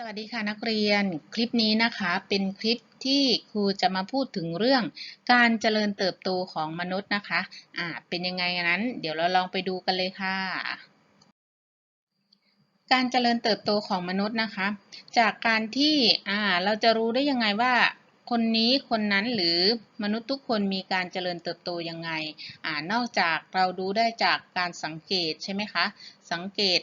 สวัสดีค่ะนักเรียนคลิปนี้นะคะเป็นคลิปที่ครูจะมาพูดถึงเรื่องการเจริญเติบโตของมนุษย์นะคะอ่าเป็นยังไงนั้น เดี๋ยวเราลองไปดูกันเลยค่ะ การเจริญเติบโตของมนุษย์นะคะ จากการที่อ่าเราจะรู้ได้ยังไงว่า คนนี้คนนั้นหรือมนุษย์ทุกคนมีการเจริญเติบโตยังไงอ่านอกจากเราดูได้จากการสังเกตใช่ไหมคะสังเกต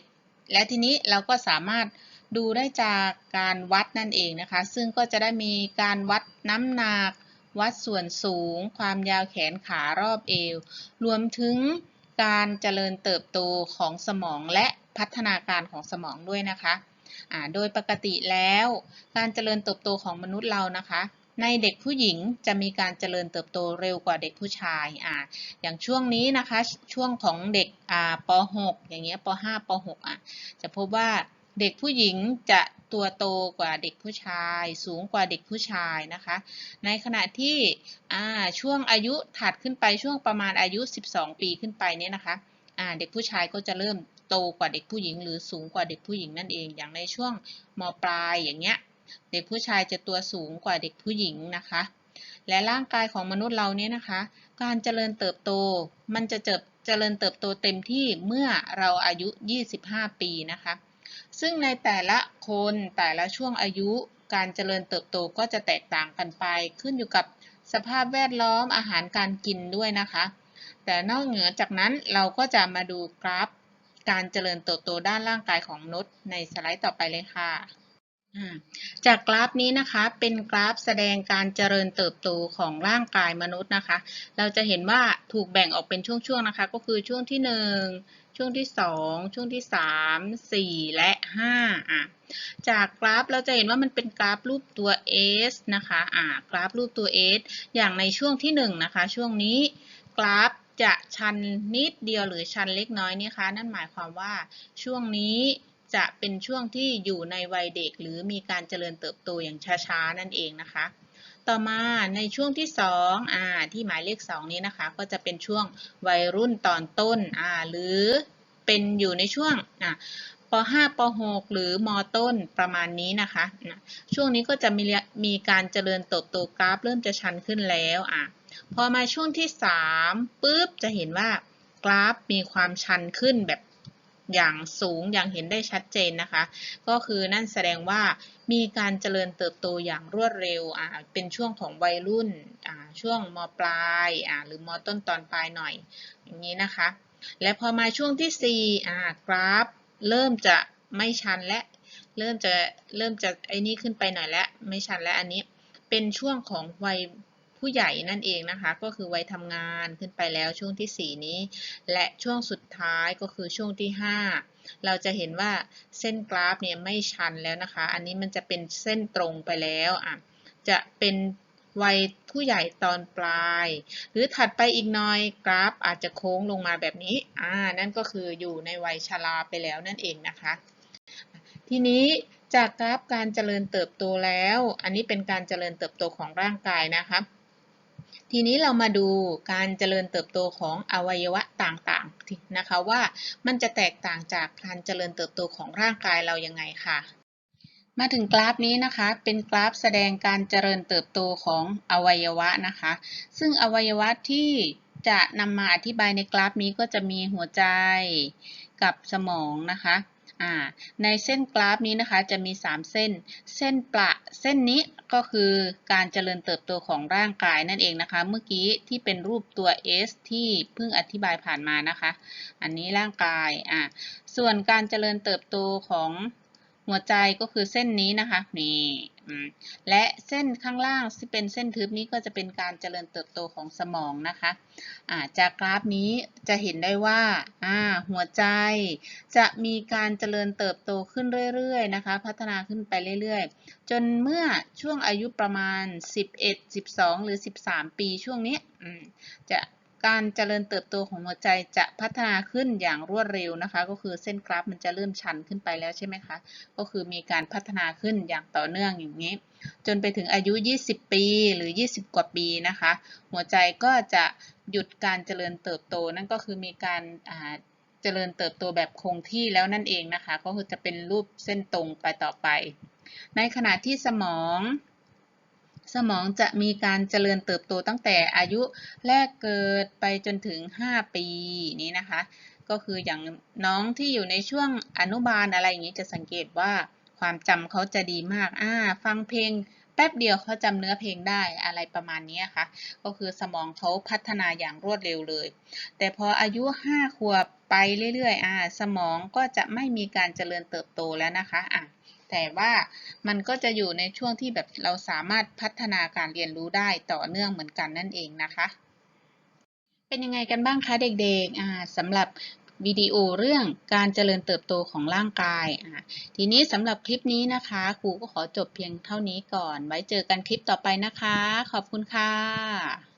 และทีนี้เราก็สามารถ ดูได้จากการวัดนั่นเองนะคะ ซึ่งก็จะได้มีการวัดน้ำหนัก วัดส่วนสูง ความยาวแขนขารอบเอว รวมถึงการเจริญเติบโตของสมองและพัฒนาการของสมองด้วยนะคะะโดยปกติแล้ว การเจริญเติบโตของมนุษย์เรานะคะ ในเด็กผู้หญิงจะมีการเจริญเติบโตเร็วกว่าเด็กผู้ชายออย่างช่วงนี้นะคะ ช่วงของเด็กป .6 อย่างเงี้ยป .5 ป .6 อะ จะพบว่า เด็กผู้หญิงจะตัวโตกว่าเด็กผู้ชาย สูงกว่าเด็กผู้ชายนะคะ ในขณะที่ช่วงอายุถัดขึ้นไปช่วงประมาณอายุ 12 ปีขึ้นไปเนี่ยนะคะเด็กผู้ชายก็จะเริ่มโตกว่าเด็กผู้หญิง หรือสูงกว่าเด็กผู้หญิงนั่นเอง อย่างในช่วงมปลายอย่างเงี้ยเด็กผู้ชายจะตัวสูงกว่าเด็กผู้หญิงนะคะ และร่างกายของมนุษย์เราเนี่ยนะคะ การเจริญเติบโตมันจะเจเจริญเติบโตเต็มที่เมื่อเราอายุ 25 ปีนะคะ ซึ่งในแต่ละคนแต่ละช่วงอายุการเจริญเติบโตก็จะแตกต่างกันไป ขึ้นอยู่กับสภาพแวดล้อมอาหารการกินด้วยนะคะ แต่นอกเหนือจากนั้นเราก็จะมาดูกราฟ การเจริญเติบโตด้านร่างกายของมนุษย์ในสไลด์ต่อไปเลยค่ะ จากกราฟนี้นะคะเป็นกราฟแสดงการเจริญเติบโตของร่างกายมนุษย์นะคะ เราจะเห็นว่าถูกแบ่งออกเป็นช่วงๆนะคะ ก็คือช่วงที่ 1 ช่วงที่ 2 ช่วงที่ 3 4 และ5อะจากกราฟเราจะเห็นว่ามันเป็นกราฟรูปตัว S นะคะอ่ากราฟรูปตัว S อย่างในช่วงที่1นะคะช่วงนี้กราฟจะชันนิดเดียวหรือชันเล็กน้อยนี่คะนั่นหมายความว่าช่วงนี้ จะเป็นช่วงที่อยู่ในวัยเด็ก หรือมีการเจริญเติบโตอย่างช้าๆนั่นเองนะคะ ต่อมาในช่วงที่2อ่าที่หมายเลข 2 นี้นะคะ ก็จะเป็นช่วงวัยรุ่นตอนต้นอ่าหรือเป็นอยู่ในช่วงอ่าป .5 ป .6 หรือมต้นประมาณนี้นะคะ ช่วงนี้ก็จะมีมีการเจริญเติบโตกราฟ เริ่มจะชันขึ้นแล้วอะพอมาช่วงที่3ปุ๊บจะเห็นว่ากราฟมีความชันขึ้นแบบ อย่างสูงอย่างเห็นได้ชัดเจนนะคะ ก็คือนั่นแสดงว่ามีการเจริญเติบโตอย่างรวดเร็วอ่าเป็นช่วงของวัยรุ่นอ่าช่วงมปลายอ่าหรือมต้นตอนปลายหน่อยอย่างนี้นะคะ และพอมาช่วงที่4อ่ากราฟ เริ่มจะไม่ชันและเริ่มจะเริ่มจะไอ้นี่ขึ้นไปหน่อยแล้วไม่ชันแล้วอันนี้เป็นช่วงของวัย ผู้ใหญ่นั่นเองนะคะ ก็คือวัยทำงานขึ้นไปแล้วช่วงที่ 4 นี้ และช่วงสุดท้ายก็คือช่วงที่ 5 เราจะเห็นว่าเส้นกราฟเนี่ยไม่ชันแล้วนะคะ อันนี้มันจะเป็นเส้นตรงไปแล้วอะจะเป็นวัยผู้ใหญ่ตอนปลาย หรือถัดไปอีกหน่อยกราฟอาจจะโค้งลงมาแบบนี้อ่านั่นก็คืออยู่ในวัยชราไปแล้วนั่นเองนะคะ ทีนี้จากกราฟการเจริญเติบโตแล้ว อันนี้เป็นการเจริญเติบโตของร่างกายนะคะ ทีนี้เรามาดูการเจริญเติบโตของอวัยวะต่างๆนะคะว่ามันจะแตกต่างจากการเจริญเติบโตของร่างกายเรายังไงค่ะ มาถึงกราฟนี้นะคะ เป็นกราฟแสดงการเจริญเติบโตของอวัยวะนะคะ ซึ่งอวัยวะที่จะนำมาอธิบายในกราฟนี้ก็จะมีหัวใจกับสมองนะคะ ในเส้นกราฟนี้นะคะจะมี 3 เส้น เส้นประเส้นนี้ก็คือการเจริญเติบโตของร่างกายนั่นเองนะคะ เมื่อกี้ที่เป็นรูปตัว S ที่เพิ่งอธิบายผ่านมานะคะ อันนี้ร่างกายอะส่วนการเจริญเติบโตของ หัวใจก็คือเส้นนี้นะคะนี่และเส้นข้างล่างที่เป็นเส้นทึบนี้ก็จะเป็นการเจริญเติบโตของสมองนะคะะจากกราฟนี้จะเห็นได้ว่าหัวใจจะมีการเจริญเติบโตขึ้นเรื่อยๆนะคะ พัฒนาขึ้นไปเรื่อยๆ จนเมื่อช่วงอายุประมาณ 11 12 หรือ 13 ปีช่วงนี้จะ การเจริญเติบโตของหัวใจจะพัฒนาขึ้นอย่างรวดเร็วนะคะ ก็คือเส้นกราฟมันจะเริ่มชันขึ้นไปแล้วใช่ไหมคะ ก็คือมีการพัฒนาขึ้นอย่างต่อเนื่องอย่างนี้ จนไปถึงอายุ 20 ปีหรือ 20 กว่าปีนะคะ หัวใจก็จะหยุดการเจริญเติบโตนั่นก็คือมีการเจริญเติบโตแบบคงที่แล้วนั่นเองนะคะ ก็คือจะเป็นรูปเส้นตรงไปต่อไป ในขณะที่สมอง สมองจะมีการเจริญเติบโตตั้งแต่อายุแรกเกิดไปจนถึง 5 ปีนี้นะคะ ก็คืออย่างน้องที่อยู่ในช่วงอนุบาลอะไรอย่างนี้จะสังเกตว่าความจำเขาจะดีมากอ่าฟังเพลงแป๊บเดียวเขาจำเนื้อเพลงได้อะไรประมาณนี้ค่ะ ก็คือสมองเขาพัฒนาอย่างรวดเร็วเลย แต่พออายุ 5 ขวบไปเรื่อยๆอ่าสมองก็จะไม่มีการเจริญเติบโตแล้วนะคะอะ แต่ว่ามันก็จะอยู่ในช่วงที่แบบเราสามารถพัฒนาการเรียนรู้ได้ต่อเนื่องเหมือนกันนั่นเองนะคะ เป็นยังไงกันบ้างคะเด็กๆสำหรับวิดีโอเรื่องการเจริญเติบโตของร่างกาย ทีนี้สำหรับคลิปนี้นะคะ ครูก็ขอจบเพียงเท่านี้ก่อน ไว้เจอกันคลิปต่อไปนะคะ ขอบคุณค่ะ